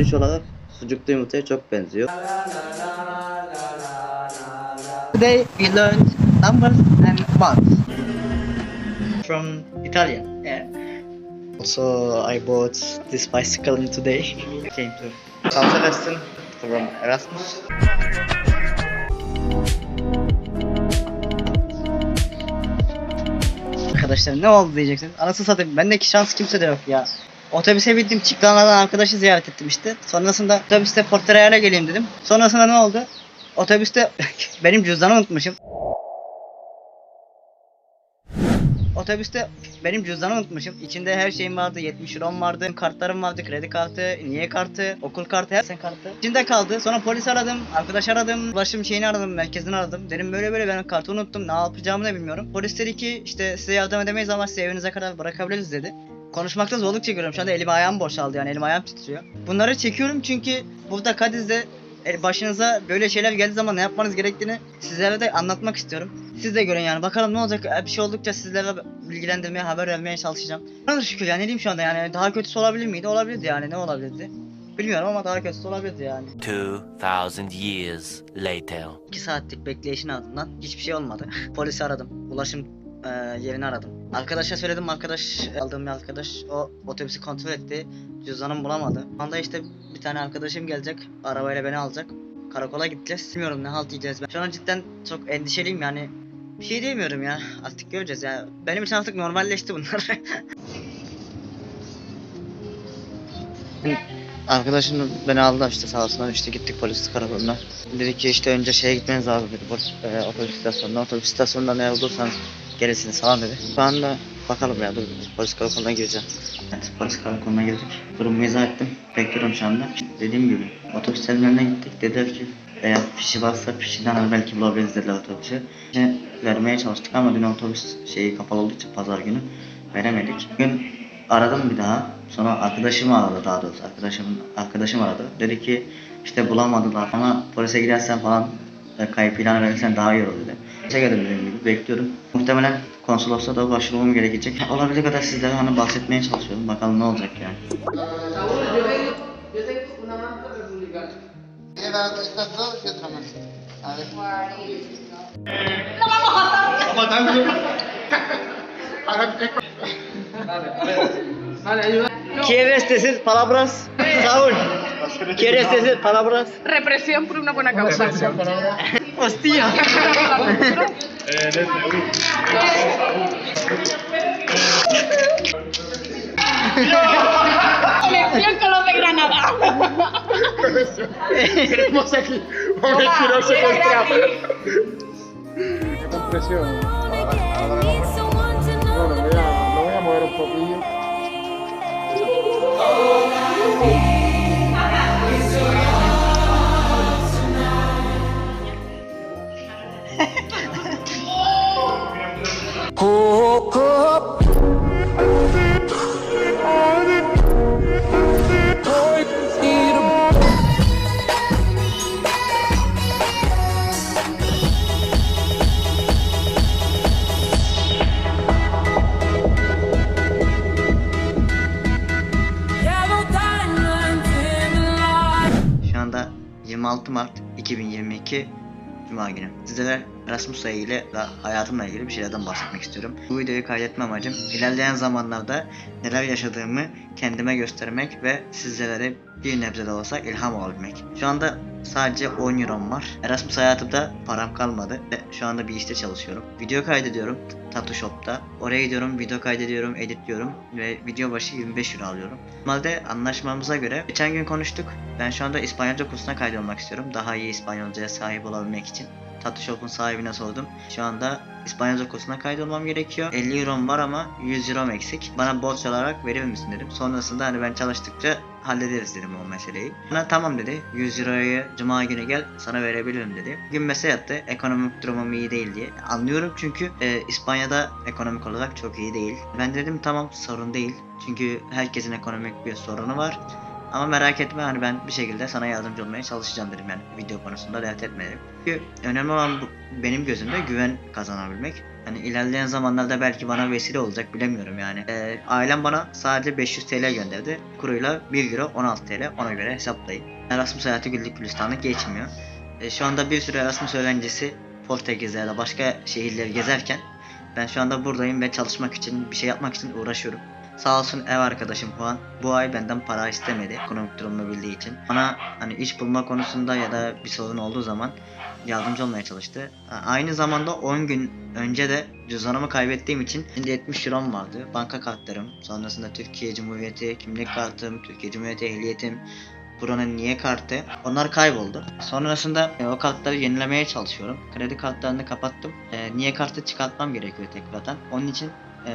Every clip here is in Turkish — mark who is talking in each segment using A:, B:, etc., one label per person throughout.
A: görünüş olarak sucuklu yumurtaya çok benziyor.
B: Today we learned numbers and months. From Italian, yeah. Also, I bought this bicycle today. Came to San Sebastian from Erasmus. Arkadaşlar ne oldu diyeceksiniz. Anasını satayım. Bendeki şans kimse de yok ya. Otobüse bindim çıklanlardan arkadaşı ziyaret ettim işte. Sonrasında otobüste Porteraya'ya geleyim dedim. Sonrasında ne oldu? Otobüste benim cüzdanımı unutmuşum. Otobüste benim cüzdanımı unutmuşum. İçinde her şeyim vardı. 70 eurom vardı. Kartlarım vardı. Kredi kartı, niye kartı, okul kartı, her sen kartı. İçinde kaldı. Sonra polis aradım. Arkadaş aradım. Ulaşım şeyini aradım. Merkezini aradım. Dedim böyle böyle ben kartı unuttum. Ne yapacağımı da bilmiyorum. Polis dedi ki işte size yardım edemeyiz ama size evinize kadar bırakabiliriz dedi. Konuşmakta zorluk çekiyorum. Şu anda elim ayağım boşaldı yani elim ayağım titriyor. Bunları çekiyorum çünkü burada Kadiz'de e, başınıza böyle şeyler geldiği zaman ne yapmanız gerektiğini sizlere de anlatmak istiyorum. Siz de görün yani bakalım ne olacak E, bir şey oldukça sizlere bilgilendirmeye haber vermeye çalışacağım. Bana şükür yani ne diyeyim şu anda yani daha kötüsü olabilir miydi? Olabilirdi yani ne olabilirdi? Bilmiyorum ama daha kötüsü olabilirdi yani.
C: 2,000 years later.
B: 2 saatlik bekleyişin ardından hiçbir şey olmadı. Polisi aradım. Ulaşım e, yerini aradım. Arkadaşa söyledim arkadaş aldığım bir arkadaş o otobüsü kontrol etti. Cüzdanımı bulamadı. Şu anda işte bir tane arkadaşım gelecek. Arabayla beni alacak. Karakola gideceğiz. Bilmiyorum ne halt yiyeceğiz. Ben şu an cidden çok endişeliyim yani. Bir şey diyemiyorum ya. Artık göreceğiz ya. Benim için artık normalleşti bunlar. Arkadaşım beni aldı işte sağ olsun işte gittik polis karakoluna. Dedi ki işte önce şeye gitmeniz lazım dedi e, otobüs istasyonuna. Otobüs istasyonunda ne olursanız gelirsiniz falan dedi. Şu anda bakalım ya dur polis karakoluna gireceğim. Evet polis karakoluna girdik. Durumu izah ettim. Bekliyorum şu anda. Dediğim gibi otobüs terminaline gittik. Dediler ki eğer fişi varsa fişinden hani belki bulabiliriz dediler otobüsü. İşte vermeye çalıştık ama dün otobüs şeyi kapalı olduğu için pazar günü veremedik. Bugün aradım bir daha. Sonra arkadaşım aradı daha doğrusu. Arkadaşım arkadaşım aradı. Dedi ki işte bulamadılar ama polise gidersen falan kayıp ilanı verirsen daha iyi olur dedi. Polise geldim dediğim gibi bekliyorum. Muhtemelen konsolosluğa da başvurmam gerekecek. Olabildiği kadar sizlere hani bahsetmeye çalışıyorum. Bakalım ne olacak yani.
D: Ver.
B: ¿Quieres decir palabras? Saúl. ¿Quieres decir palabras?
E: Represión por una buena causa.
B: Hostia.
E: Con los de Granada.
D: Tenemos aquí un mentiroso secuestrado. Qué compresión. Bueno, voy a, lo voy a mover un poquillo.
B: 26 Mart 2022 Cuma günü. Sizlere Erasmus'la ilgili ve hayatımla ilgili bir şeylerden bahsetmek istiyorum. Bu videoyu kaydetme amacım ilerleyen zamanlarda neler yaşadığımı kendime göstermek ve sizlere bir nebze de olsa ilham olabilmek. Şu anda sadece 10 eurom var. Erasmus hayatımda param kalmadı ve şu anda bir işte çalışıyorum. Video kaydediyorum Tattoo Shop'ta. Oraya gidiyorum, video kaydediyorum, editliyorum ve video başı 25 euro alıyorum. Normalde anlaşmamıza göre geçen gün konuştuk. Ben şu anda İspanyolca kursuna kaydolmak istiyorum. Daha iyi İspanyolcaya sahip olabilmek için. Tattoo Shop'un sahibine sordum. Şu anda İspanyolca kursuna kaydolmam gerekiyor. 50 eurom var ama 100 eurom eksik. Bana borç olarak verir misin dedim. Sonrasında hani ben çalıştıkça hallederiz dedim o meseleyi. Bana tamam dedi. 100 euroyu cuma günü gel sana verebilirim dedi. Gün mesaj attı. Ekonomik durumum iyi değil diye. Anlıyorum çünkü e, İspanya'da ekonomik olarak çok iyi değil. Ben dedim tamam sorun değil. Çünkü herkesin ekonomik bir sorunu var. Ama merak etme hani ben bir şekilde sana yardımcı olmaya çalışacağım dedim yani video konusunda dert etmeyelim. Çünkü önemli olan bu, benim gözümde güven kazanabilmek. Hani ilerleyen zamanlarda belki bana vesile olacak bilemiyorum yani. Ee, ailem bana sadece 500 TL gönderdi. Kuruyla 1 euro 16 TL ona göre hesaplayın. Erasmus hayatı güllük gülistanlık geçmiyor. Ee, şu anda bir sürü Erasmus öğrencisi Portekiz'de ya da başka şehirleri gezerken ben şu anda buradayım ve çalışmak için bir şey yapmak için uğraşıyorum. Sağ olsun ev arkadaşım Juan bu ay benden para istemedi ekonomik durumu bildiği için. Bana hani iş bulma konusunda ya da bir sorun olduğu zaman yardımcı olmaya çalıştı. Aynı zamanda 10 gün önce de cüzdanımı kaybettiğim için şimdi 70 eurom vardı. Banka kartlarım, sonrasında Türkiye Cumhuriyeti kimlik kartım, Türkiye Cumhuriyeti ehliyetim, buranın niye kartı onlar kayboldu. Sonrasında e, o kartları yenilemeye çalışıyorum. Kredi kartlarını kapattım. E, niye kartı çıkartmam gerekiyor tekrardan. Onun için e,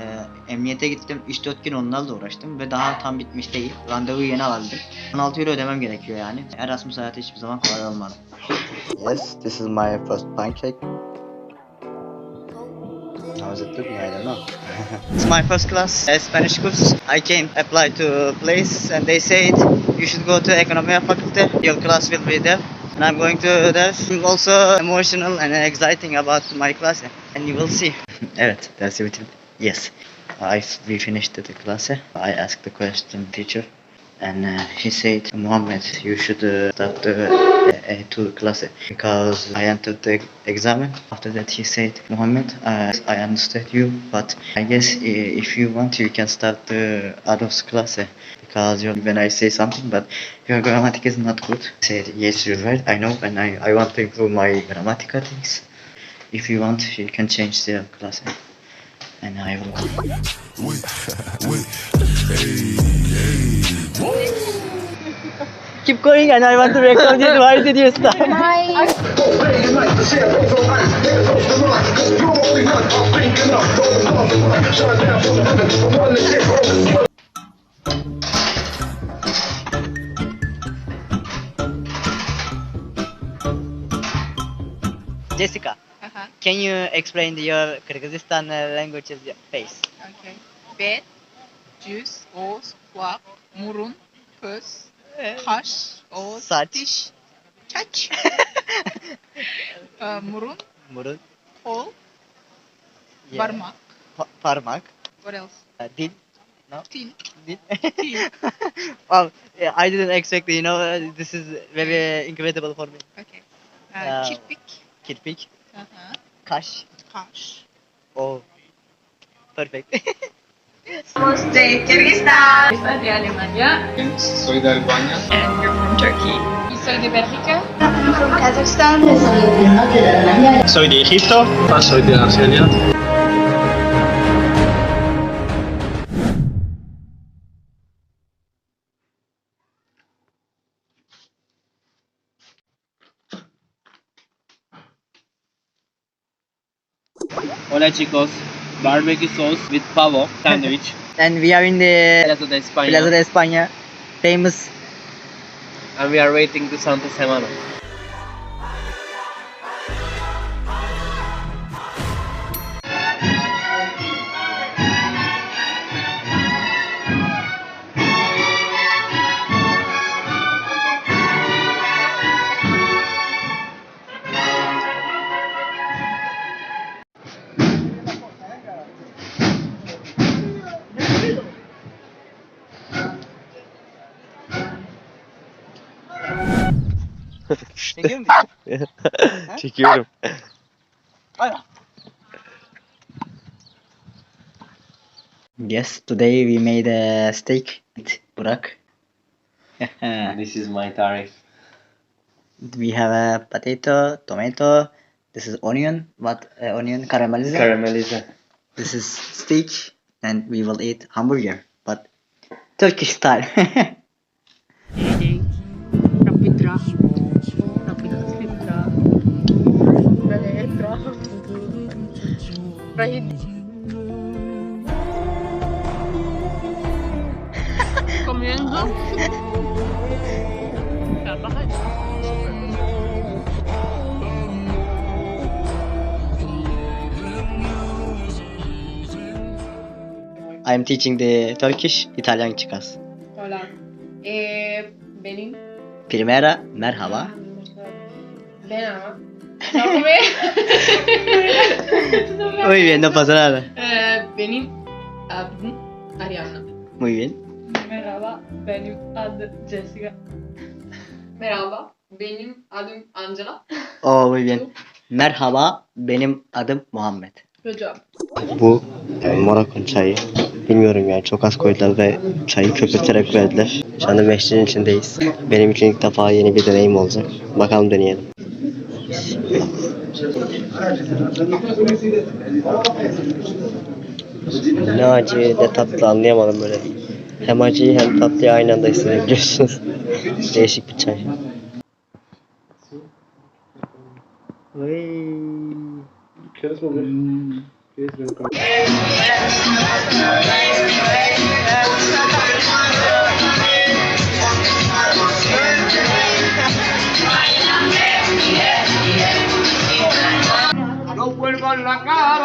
B: emniyete gittim. 3-4 gün onlarla uğraştım ve daha tam bitmiş değil. Randevuyu yeni alabildim. 16 euro ödemem gerekiyor yani. Erasmus hayatı hiçbir zaman kolay olmadı.
A: Yes, this is my first pancake. How is it looking? I don't know.
B: It's my first class uh, Spanish course. I came apply to place and they said you should go to Economia faculty. Your class will be there. And I'm going to there. I'm also emotional and exciting about my class and you will see. evet, dersi bitirdim. Yes. I we finished the class. I asked the question teacher and uh, he said Mohammed you should uh, start the uh, A2 class because I entered the exam. After that he said Mohammed uh, I understood you but I guess uh, if you want you can start the adults class because when I say something but your grammatic is not good. I said yes you're right. I know and I, I want to improve my grammatical things. If you want you can change the class and I will Keep going and I want to record it. Why did you stop? Jessica,
E: Ajá,
B: can you explain your Kyrgyzstan languages face?
E: ok. Bet, cüz, oz, kulak, murun, göz, kaş, oz,
B: Saç.
E: diş, çaç. Ee, murun,
B: Murun,
E: kol,
B: yeah,
E: parmak.
B: pa- parmak,
E: What else?
B: uh, dil,
E: Til,
B: dil.
E: til.
B: wow, yeah, I didn't expect. You know, uh, this is very incredible for me.
E: Okay. Ee,
B: Ee,
E: kirpik,
B: Kirpik,
E: Aha.
B: kaş,
E: kaş.
B: oh, perfect.
E: de Kyrgyzstan. Estás de Alemania.
F: Soy de Albania.
E: And you're from Turkey. Y soy de Bélgica.
F: Soy de Egipto. Soy de Argelia.
G: Hola chicos, barbecue sauce with pavo sandwich.
B: and we are in the
G: Plaza de España.
B: Plaza de España, famous.
G: And we are waiting to Santa Semana.
A: Çekiyorum.
B: Yes, today we made a steak with Burak.
G: This is my tarif.
B: we have a potato, tomato. This is onion, what uh, onion caramelized.
G: Caramelize.
B: this is steak, and we will eat hamburger, but Turkish style.
E: Rahid. Comiendo.
B: I am teaching the Turkish Italian chicas.
E: Hola. Eh, benim.
B: Primera, merhaba. Muy bien, no pasa nada.
E: Eh, benim adım Ariana.
B: Muy bien.
E: Merhaba, benim adım Jessica. Merhaba, benim adım Angela.
B: Oh, muy bien. Merhaba, benim adım Muhammed.
E: Job.
H: Bu e, Morakon çayı. Bilmiyorum yani çok az koydular ve çayı köpürterek verdiler. Şu anda meşrin içindeyiz. Benim için ilk defa yeni bir deneyim olacak. Bakalım deneyelim. Ne acı ne tatlı anlayamadım böyle. Hem acıyı hem tatlıyı aynı anda hissedebiliyorsunuz. Değişik bir çay.
I: No la cara.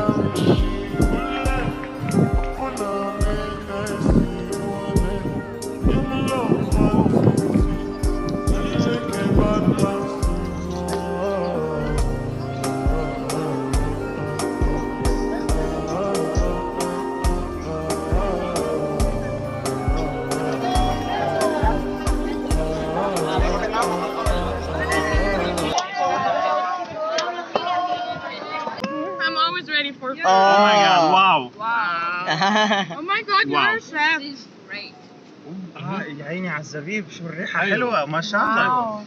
E: gorgeous واو.
F: آه، يا عيني على الزبيب. شو الريحة أيوة. حلوة ما شاء الله.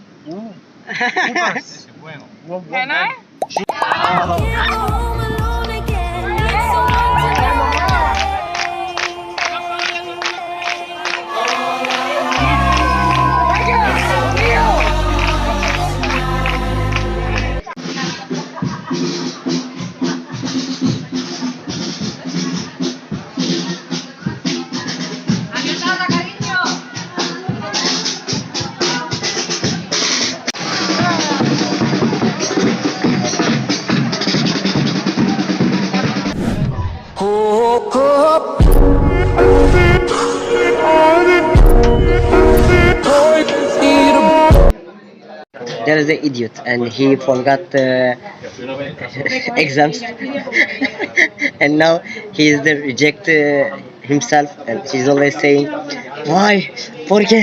B: There is an idiot and he forgot the exams. And now he is the reject uh, himself and he's always saying why? Porque?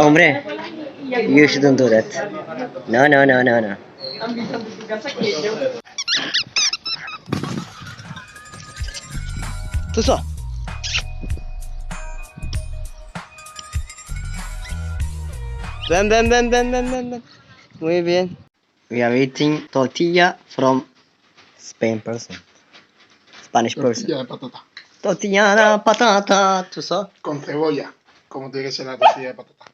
B: Hombre you shouldn't do that. No no no no no Tuso. Ven, ven, ven, ven, ven, ven, ven. Muy bien. We are eating tortilla from Spain person. Spanish person.
J: Tortilla de patata.
B: Tortilla de patata. Tuso.
J: Con cebolla. Como tiene que ser la tortilla de patata.